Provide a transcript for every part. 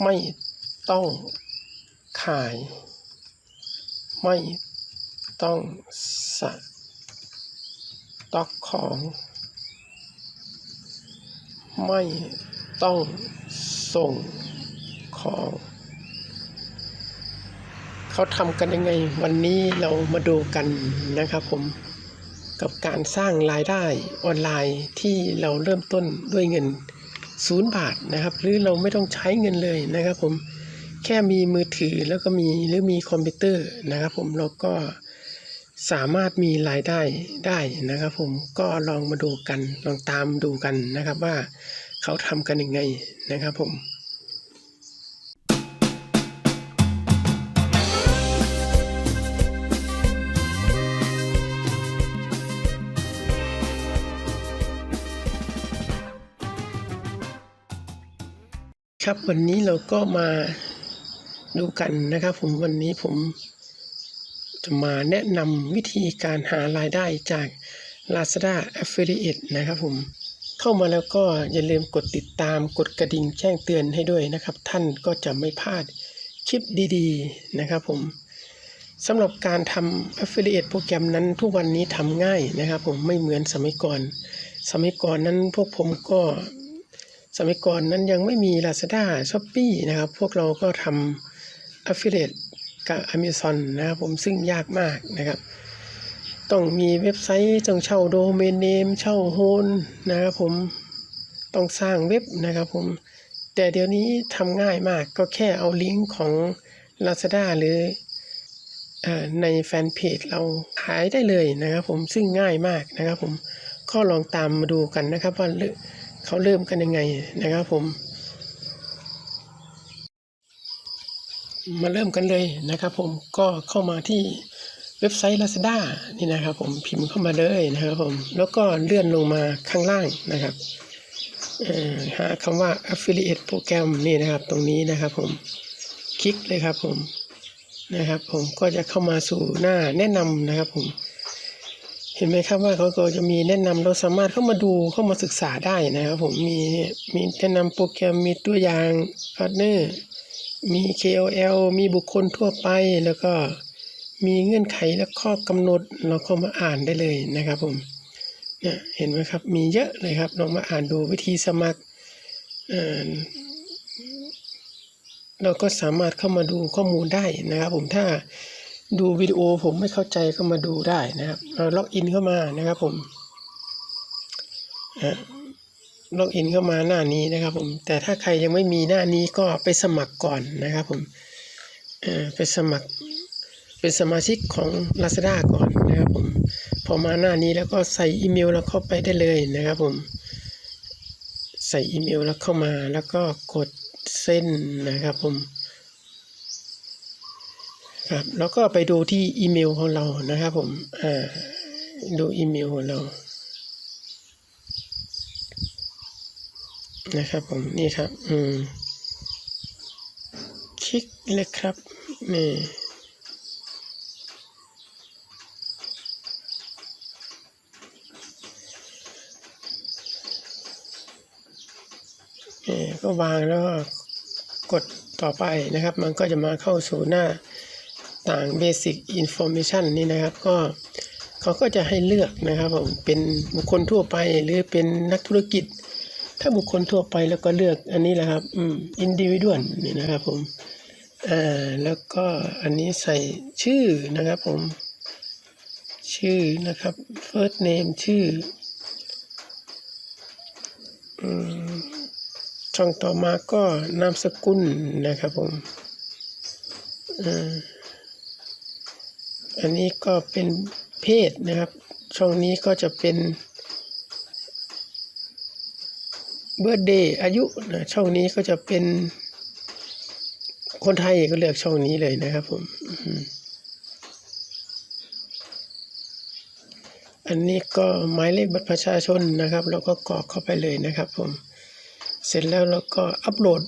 ไม่ต้องขาย ไม่ต้องสต็อกของ ไม่ต้องส่งของ เขาทำกันยังไง วันนี้เรามาดูกันนะครับผมกับการสร้างรายได้ออนไลน์ที่เราเริ่มต้นด้วยเงิน ศูนย์บาทนะครับหรือเราไม่ต้องใช้เงินเลยนะครับผมแค่มีมือถือแล้วก็มีหรือมีคอมพิวเตอร์นะครับผมเราก็สามารถมีรายได้ได้นะครับผมก็ลองมาดูกันลองตามดูกันนะครับว่าเขาทำกันยังไงนะครับผม ครับวันนี้เราก็มาดูกันนะครับผมวันนี้ผมจะมาแนะนำวิธีการหารายได้จาก Lazada Affiliate นะครับผมเข้ามาแล้วก็อย่าลืมกดติดตามกดกระดิ่งแจ้งเตือนให้ด้วยนะครับ ท่านก็จะไม่พลาดคลิปดีๆนะครับผมสำหรับการทำ Affiliate โปรแกรมนั้นทุกวันนี้ทำง่ายนะครับผมไม่เหมือนสมัยก่อน สมัยก่อนนั้นพวกผมก็ สมัยก่อนนั้นยังไม่มี Lazada s h o p e e นะครับ พวกเราก็ทำ Affiliate กับ Amazon นะครับผมซึ่งยากมากนะครับ ต้องมีเว็บไซต์ต้องเช่าโดเมนเนมเช่าโฮนนะครับผมต้องสร้างเว็บนะครับผม แต่เดี๋ยวนี้ทำง่ายมากก็แค่เอาลิงก์ของ Lazada หรือในแฟนเพจเราขายได้เลยนะครับผมซึ่งง่ายมากนะครับผมก็ลองตามมาดูกันนะครับว่า เขาเริ่มกันยังไงนะครับผม มาเริ่มกันเลยนะครับผมก็เข้ามาที่เว็บไซต์ Lazada นี่นะครับผมพิมพ์เข้ามาเลยนะครับผมแล้วก็เลื่อนลงมาข้างล่างนะครับหาคำว่า affiliate โปรแกรมนี่นะครับตรงนี้นะครับผมคลิกเลยครับผมนะครับผมก็จะเข้ามาสู่หน้าแนะนำนะครับผม เห็นไหมครับว่าเขาก็จะมีแนะนำเราสามารถเข้ามาดูเข้ามาศึกษาได้นะครับผมมีมีแนะนำโปรแกรมมีตัวอย่างพาร์ทเนอร์มี KOL มีบุคคลทั่วไปแล้วก็มีเงื่อนไขและข้อกำหนดเราเข้ามาอ่านได้เลยนะครับผมเนี่ยเห็นไหมครับมีเยอะเลยครับลองมาอ่านดูวิธีสมัครเราก็สามารถเข้ามาดูข้อมูลได้นะครับผมถ้า ดูวิดีโอผมไม่เข้าใจก็มาดูได้นะครับเราล็อกอินเข้ามานะครับผมล็อกอินเข้ามาหน้านี้นะครับผมแต่ถ้าใครยังไม่มีหน้านี้ก็ไปสมัครก่อนนะครับผมไปสมัครเป็นสมาชิกของ Lazada ก่อนนะครับผมพอมาหน้านี้แล้วก็ใส่อีเมลแล้วเข้าไปได้เลยนะครับผมใส่อีเมลแล้วเข้ามาแล้วก็กดเส้นนะครับผม ครับแล้วก็ไปดูที่อีเมลของเรานะครับผมอ่าดูอีเมลของเรานะครับผมนี่ครับอืมคลิกเลยครับนี่นี่ก็วางแล้วก็กดต่อไปนะครับ มันก็จะมาเข้าสู่หน้า ต่าง Basic Information นี่นะครับก็เขาก็จะให้เลือกนะครับผมเป็นบุคคลทั่วไปหรือเป็นนักธุรกิจ ถ้าบุคคลทั่วไปแล้วก็เลือกอันนี้แหละครับอืม individual นี่นะครับผมอ่าแล้วก็อันนี้ใส่ชื่อนะครับผมชื่อนะครับ first name ชื่อช่องต่อมาก็นามสกุลนะครับผมอ่า อันนี้ก็เป็นเพศนะครับ ช่องนี้ก็จะเป็นเบ r ร์เดย์อายุนะช่องนี้ก็จะเป็น คนไทยก็เลือกช่องนี้เลยนะครับผม อันนี้ก็หมายเลขบัตรประชาชนนะครับเราก็กรอกเข้าไปเลยนะครับผม เสร็จแล้วเราก็อัปโหลด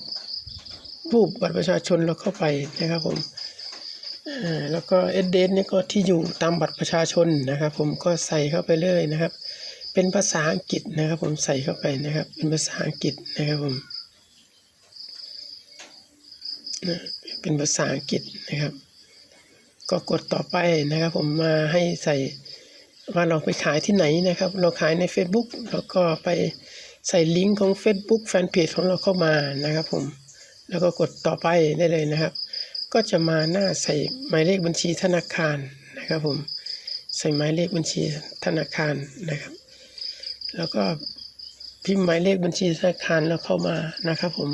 รูปบัตรประชาชนเราเข้าไปนะครับผม แล้วก็เอเดนนี่ก็ที่อยู่ตามบัตรประชาชนนะครับ ผมก็ใส่เข้าไปเลยนะครับ เป็นภาษาอังกฤษนะครับ ผมใส่เข้าไปนะครับ เป็นภาษาอังกฤษนะครับผมเป็นภาษาอังกฤษนะครับ ก็กดต่อไปนะครับ ผมมาให้ใส่ว่าเราไปขายที่ไหนนะครับ เราขายใน Facebook แล้วก็ไปใส่ลิงก์ของ Facebook แฟนเพจของเราเข้ามานะครับ ผมแล้วก็กดต่อไปได้เลยนะครับ ก็จะมาหน้าใส่หมายเลขบัญชีธนาคารนะครับผมใส่หมายเลขบัญชีธนาคารนะครับ แล้วก็พิมพ์หมายเลขบัญชีธนาคารแล้วเข้ามานะครับผม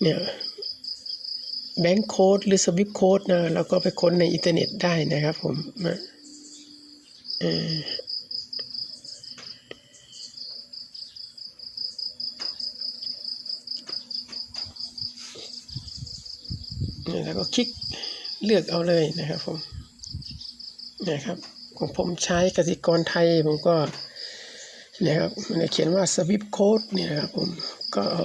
เนี่ยแบงค์โค้ดหรือสวิปโค้ดนะเราก็ไปค้นในอินเทอร์เน็ตได้นะครับผมเออเนี่ยแล้ว ก็คลิกเลือกเอาเลยนะครับผมนะครับของผมใช้กสิกรไทยผมก็นะครับมันจะเขียนว่าสวิปโค้ดเนี่ยนะครับผมก็เอา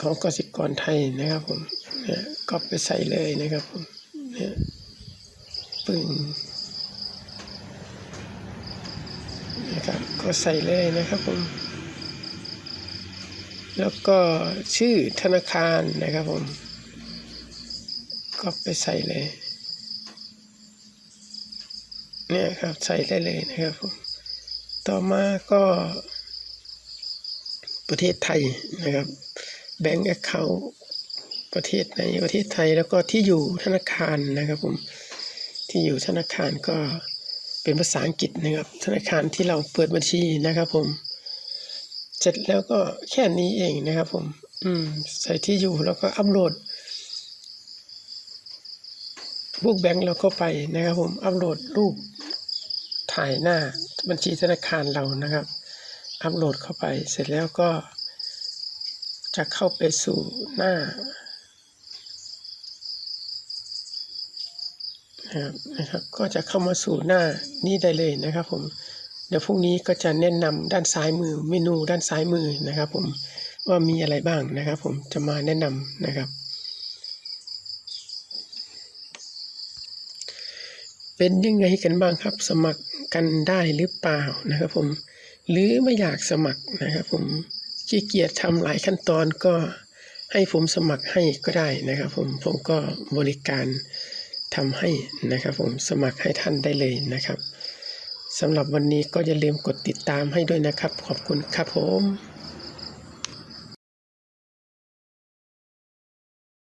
ของกสิกรไทยนะครับผมเนี่ยก็ไปใส่เลยนะครับผมเนี่ยปึ้งนะครับก็ใส่เลยนะครับผมแล้วก็ชื่อธนาคารนะครับผม ก็ไปใส่เลย เนี่ยครับใส่ได้เลยนะครับผมต่อมาก็ประเทศไทยนะครับแบงก์แอคเคาท์ประเทศในประเทศไทยแล้วก็ที่อยู่ธนาคารนะครับผมที่อยู่ธนาคารก็เป็นภาษาอังกฤษนะครับ ธนาคารที่เราเปิดบัญชีนะครับผมเสร็จแล้วก็แค่นี้เองนะครับผม อืมใส่ที่อยู่แล้วก็อัปโหลด บุกแบงก์เราเข้าไปนะครับผมอัปโหลดรูปถ่ายหน้าบัญชีธนาคารเรานะครับ อัปโหลดเข้าไปเสร็จแล้วก็ จะเข้าไปสู่หน้านะครับนะครับก็จะเข้ามาสู่หน้านี้ได้เลยนะครับผมเดี๋ยวพรุ่งนี้ก็จะแนะนำด้านซ้ายมือเมนูด้านซ้ายมือนะครับผมว่ามีอะไรบ้างนะครับผมจะมาแนะนำนะครับ เป็นยังไงกันบ้างครับ สมัครกันได้หรือเปล่านะครับผมหรือไม่อยากสมัครนะครับ ผมขี้เกียจทำหลายขั้นตอนก็ให้ผมสมัครให้ก็ได้นะครับ ผมผมก็บริการทำให้นะครับ ผมสมัครให้ท่านได้เลยนะครับสำหรับวันนี้ก็อย่าลืมกดติดตามให้ด้วยนะครับ ขอบคุณครับผม